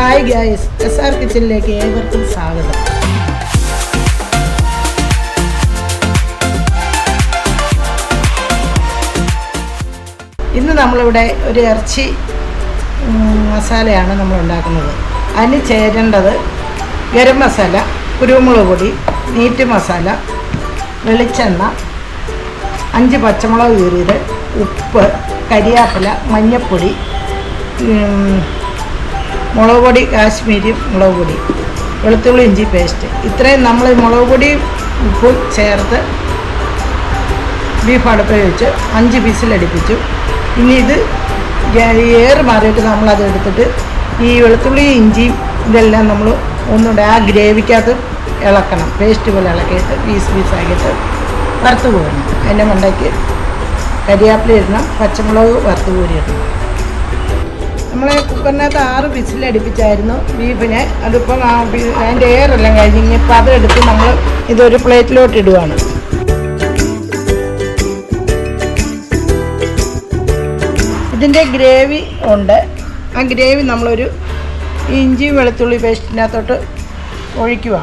Hi guys S R കിച്ചണിലേക്ക് ഏവർക്കും സ്വാഗതം. ഇന്ന് നമ്മളിവിടെ ഒരു ഇറച്ചി മസാലയാണ് നമ്മൾ ഉണ്ടാക്കുന്നത്. അതിന് ചേരേണ്ടത് ഗരം മസാല കുരുമുളക് പൊടി മീറ്റ് മസാല വെളിച്ചെണ്ണ അഞ്ച് പച്ചമുളക് കീറിയത് ഉപ്പ് കരിയാപ്പില മഞ്ഞൾപ്പൊടി മുളക് പൊടി കാശ്മീരി മുളക് പൊടി വെളുത്തുള്ളി ഇഞ്ചി പേസ്റ്റ്. ഇത്രയും നമ്മൾ മുളക് പൊടി ഉപ്പും ചേർത്ത് ബീഫ് അടുപ്പിൽ വെച്ച് അഞ്ച് പീസിലടിപ്പിച്ചു ഇനി ഇത് ഏറ് മാറിയിട്ട് നമ്മളത് എടുത്തിട്ട് ഈ വെളുത്തുള്ളി ഇഞ്ചിയും ഇതെല്ലാം നമ്മൾ ഒന്നുകൂടെ ആ ഗ്രേവിക്കകത്ത് ഇളക്കണം. പേസ്റ്റ് പോലെ ഇളക്കിയിട്ട് പീസ് പീസാക്കിയിട്ട് വറുത്ത് പോകണം അതിന്റെ മണ്ടയ്ക്ക് കരിയാപ്പില ഇടണം പച്ചമുളക് വറുത്ത് കോരി നമ്മൾ കുക്കറിനകത്ത് ആറ് വിസിലടിപ്പിച്ചായിരുന്നു ബീഫിനെ. അതിപ്പോൾ അതിന്റെ എയറെല്ലാം കഴിഞ്ഞ് ഇനിയിപ്പോൾ അതെടുത്ത് നമ്മൾ ഇതൊരു പ്ലേറ്റിലോട്ട് ഇടുവാണ്. ഇതിന്റെ ഗ്രേവി ഉണ്ട്. ആ ഗ്രേവി നമ്മളൊരു ഇഞ്ചി വെളുത്തുള്ളി പേസ്റ്റിനകത്തോട്ട് ഒഴിക്കുക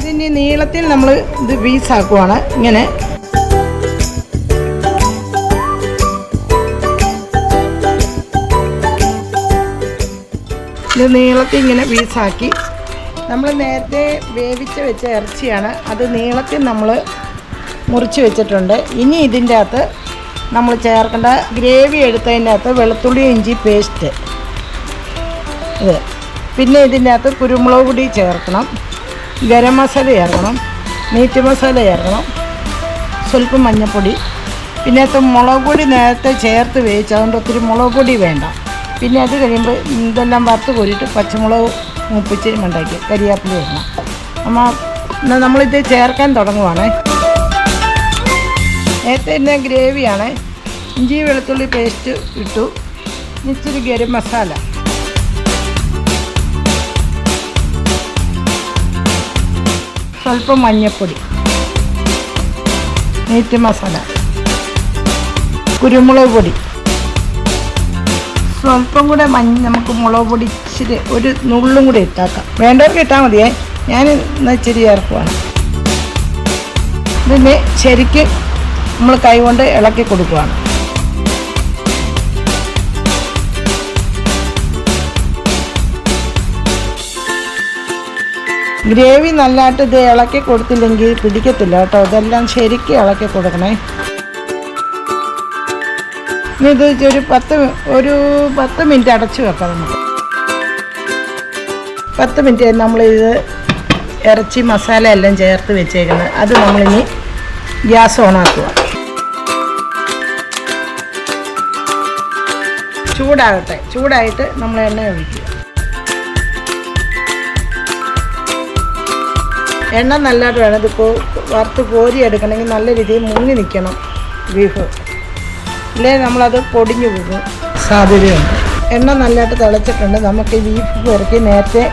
ഇതിന്റെ നീളത്തിൽ നമ്മൾ ഇത് പീസാക്കുവാണ്. ഇങ്ങനെ ഇത് നീളത്തിൽ ഇങ്ങനെ പീസാക്കി. നമ്മൾ നേരത്തെ വേവിച്ച് വെച്ച ഇറച്ചിയാണ്. അത് നീളത്തിൽ നമ്മൾ മുറിച്ച് വെച്ചിട്ടുണ്ട്. ഇനി ഇതിന്റെ അകത്ത് നമ്മൾ ചേർക്കേണ്ട ഗ്രേവി എടുത്തതിന്റെ അകത്ത് വെളുത്തുള്ളി ഇഞ്ചി പേസ്റ്റ്. ഇത്. പിന്നെ ഇതിന്റെ അകത്ത് കുരുമുളക് പൊടി ചേർക്കണം. ഗരം മസാല ചേർക്കണം. മീറ്റ് മസാല ചേർക്കണം. സ്വല്പം മഞ്ഞൾപ്പൊടി പിന്നെ അത് മുളക് പൊടി നേരത്തെ ചേർത്ത് വേവിച്ച് അതുകൊണ്ട് ഒത്തിരി മുളക് പൊടി വേണ്ട. പിന്നെ അത് കഴിയുമ്പോൾ ഇതെല്ലാം വറുത്ത് കോരിയിട്ട് പച്ചമുളക് മൂപ്പിച്ച് ഉണ്ടാക്കി കരിയാപ്പില അപ്പോൾ എന്നാൽ നമ്മളിത് ചേർക്കാൻ തുടങ്ങുവാണേ. നേരത്തെ തന്നെ ഗ്രേവിയാണ്. ഇഞ്ചി വെളുത്തുള്ളി പേസ്റ്റ് ഇട്ടു. ഇച്ചിരി ഗരം മസാല. സ്വല്പം മഞ്ഞൾപ്പൊടി മീറ്റ് മസാല. കുരുമുളക് പൊടി. സ്വല്പം കൂടെ മഞ്ഞ നമുക്ക് മുളക് പൊടി ഇച്ചിരി ഒരു നുള്ളും കൂടി ഇട്ടാക്കാം. വേണ്ടവർക്ക് ഇട്ടാൽ മതിയേ ഞാൻ ഇന്ന് ഇച്ചിരി ചേർക്കുവാണ്. പിന്നെ ശരിക്കും നമ്മൾ കൈ കൊണ്ട് ഇളക്കി കൊടുക്കുകയാണ് ഗ്രേവി നല്ലതായിട്ട് ഇത് ഇളക്കി കൊടുത്തില്ലെങ്കിൽ പിടിക്കത്തില്ല കേട്ടോ. ഇതെല്ലാം ശരിക്കും ഇളക്കി കൊടുക്കണേ. ഇത് ഒരു പത്ത് ഒരു പത്ത് മിനിറ്റ് അടച്ച് വെക്കാം നമുക്ക് പത്ത് മിനിറ്റ് നമ്മളിത് ഇറച്ചി മസാല എല്ലാം ചേർത്ത് വെച്ചേക്കുന്നത്. അത് നമ്മളിനി ഗ്യാസ് ഓണാക്കുക ചൂടാകട്ടെ. ചൂടായിട്ട് നമ്മൾ എണ്ണ ഒഴിക്കുക. എണ്ണ നല്ലതായിട്ട് വേണം. ഇതിപ്പോൾ വറുത്ത് കോരി എടുക്കണമെങ്കിൽ നല്ല രീതിയിൽ മുങ്ങി നിൽക്കണം. ബീഫ് ഇല്ലേ നമ്മളത് പൊടിഞ്ഞു പോകും. സാധ്യതയുണ്ട്. എണ്ണ നല്ലതായിട്ട് തിളച്ചിട്ടുണ്ട്. നമുക്ക് ഈ ബീഫ് പെറുക്കി നേരത്തെ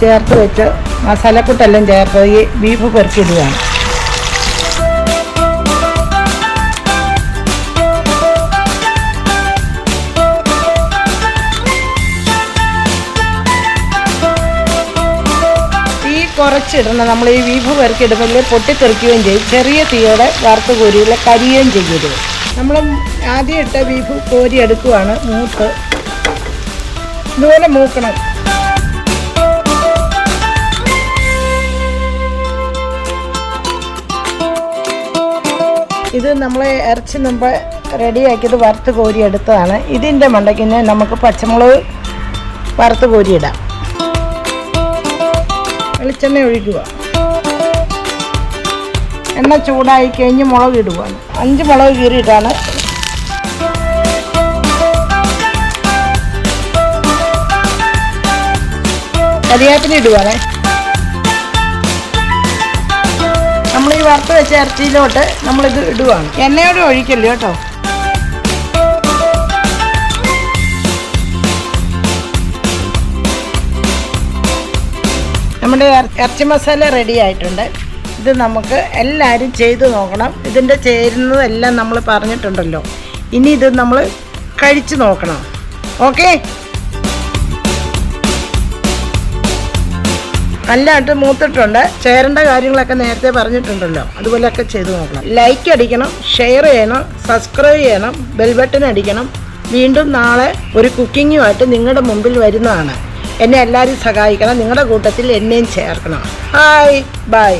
ചേർത്ത് വെച്ച് മസാലക്കൂട്ടെല്ലാം ചേർത്ത് ഈ ബീഫ് പെറുക്കി ഇടുകയാണ് തീ കുറച്ചിടണം. നമ്മൾ ഈ ബീഫ് പെറുക്കി ഇടുമ്പോൾ പൊട്ടിത്തെറിക്കുകയും ചെയ്യും. ചെറിയ തീയോടെ വറുത്ത് കോരിയിൽ കരിയുകയും ചെയ്യരുത് നമ്മൾ ആദ്യം ഇട്ട ബീഫ് കോരി എടുക്കുവാണ് മൂത്ത്. ഇതുപോലെ മൂക്കണം. ഇത് നമ്മൾ ഇറച്ചി മുമ്പ് റെഡിയാക്കിയത് വറുത്ത് കോരി എടുത്തതാണ്. ഇതിന്റെ മണ്ടയ്ക്ക് തന്നെ നമുക്ക് പച്ചമുളക് വറുത്ത് കോരിയിടാം വെളിച്ചെണ്ണ ഒഴിക്കുക. എണ്ണ ചൂടായി കഴിഞ്ഞ് മുളക് ഇടുകയാണ് അഞ്ച് മുളക് കീറിയിട്ടാണ്. കരിയാപ്പിന് ഇടുവാണേ. നമ്മൾ ഈ വറുത്ത് വെച്ച ഇറച്ചിയിലോട്ട് നമ്മളിത് ഇടുവാണ്. എണ്ണയോടെ ഒഴിക്കല്ലോ കേട്ടോ? നമ്മുടെ ഇറ- ഇറച്ചി മസാല റെഡി ആയിട്ടുണ്ട്. ഇത് നമുക്ക് എല്ലാവരും ചെയ്തു നോക്കണം. ഇതിന്റെ ചേരുന്നതെല്ലാം നമ്മൾ പറഞ്ഞിട്ടുണ്ടല്ലോ. ഇനി ഇത് നമ്മൾ കഴിച്ചു നോക്കണം. ഓക്കെ? നല്ലതായിട്ട് മൂത്തിട്ടുണ്ട്. ചേരേണ്ട കാര്യങ്ങളൊക്കെ നേരത്തെ പറഞ്ഞിട്ടുണ്ടല്ലോ. അതുപോലെയൊക്കെ ചെയ്തു നോക്കണം. ലൈക്ക് അടിക്കണം ഷെയർ ചെയ്യണം സബ്സ്ക്രൈബ് ചെയ്യണം ബെൽ ബട്ടൺ അടിക്കണം. വീണ്ടും നാളെ ഒരു കുക്കിങ്ങുമായിട്ട് നിങ്ങളുടെ മുമ്പിൽ വരുന്നതാണ്. എന്നെ എല്ലാവരും സഹായിക്കണം. നിങ്ങളുടെ കൂട്ടത്തിൽ എന്നെയും ചേർക്കണം. Hi bye